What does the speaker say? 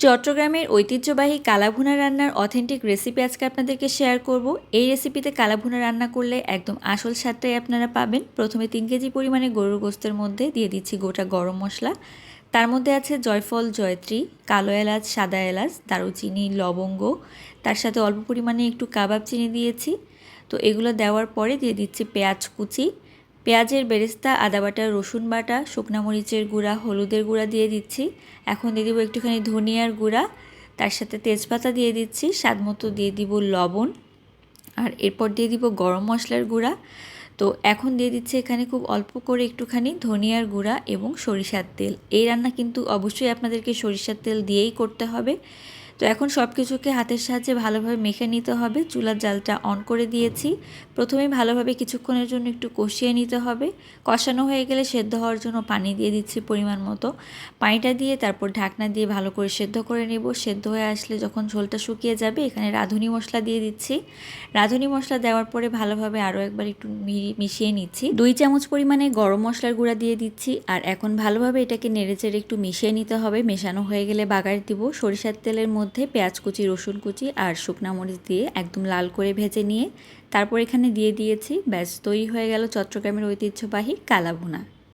চট্টগ্রামের ঐতিহ্যবাহী কালাভুনা রান্নার অথেন্টিক রেসিপি আজকে আপনাদেরকে শেয়ার করব। এই রেসিপিতে কালাভুনা রান্না করলে একদম আসল স্বাদটাই আপনারা পাবেন। প্রথমে তিন কেজি পরিমাণে গরুর গোস্তের মধ্যে দিয়ে দিচ্ছি গোটা গরম মশলা। তার মধ্যে আছে জয়ফল, জয়ত্রী, কালো এলাচ, সাদা এলাচ, দারুচিনি, লবঙ্গ। তার সাথে অল্প পরিমাণে একটু কাবাব চিনি দিয়েছি। তো এগুলো দেওয়ার পরে দিয়ে দিচ্ছি পেঁয়াজ কুচি। পেঁয়াজের বেরেস্তা, আদা বাটা, রসুন বাটা, শুকনা মরিচের গুঁড়া, হলুদের গুঁড়া দিয়ে দিচ্ছি। এখন দিয়ে দিব একটুখানি ধনিয়ার গুঁড়া। তার সাথে তেজপাতা দিয়ে দিচ্ছি। স্বাদ মতো দিয়ে দিব লবণ। আর এরপর দিয়ে দিব গরম মশলার গুঁড়া। তো এখন দিয়ে দিচ্ছে এখানে খুব অল্প করে একটুখানি ধনিয়ার গুঁড়া এবং সরিষার তেল। এই রান্না কিন্তু অবশ্যই আপনাদেরকে সরিষার তেল দিয়েই করতে হবে। তো এখন সব কিছুকে হাতের সাহায্যে ভালোভাবে মেখে নিতে হবে। চুলার জালটা অন করে দিয়েছি। প্রথমে ভালোভাবে কিছুক্ষণের জন্য একটু কষিয়ে নিতে হবে। কষানো হয়ে গেলে সেদ্ধ হওয়ার জন্য পানি দিয়ে দিচ্ছি পরিমাণ মতো। পানিটা দিয়ে তারপর ঢাকনা দিয়ে ভালো করে সেদ্ধ করে নেব। সেদ্ধ হয়ে আসলে যখন ঝোলটা শুকিয়ে যাবে, এখানে রাঁধুনি মশলা দিয়ে দিচ্ছি। রাঁধুনি মশলা দেওয়ার পরে ভালোভাবে আরও একবার একটু মিশিয়ে নিচ্ছি। দুই চামচ পরিমাণে গরম মশলার গুঁড়া দিয়ে দিচ্ছি। আর এখন ভালোভাবে এটাকে নেড়েচেড়ে একটু মিশিয়ে নিতে হবে। মেশানো হয়ে গেলে বাগার দিব। সরিষার তেলের মধ্যে মধ্যে পেঁয়াজ কুচি, রসুন কুচি আর শুকনা মরিচ দিয়ে একদম লাল করে ভেজে নিয়ে তারপর এখানে দিয়ে দিয়েছি। ব্যাস, তৈরি হয়ে গেল চট্টগ্রামের ঐতিহ্যবাহী কালাভুনা।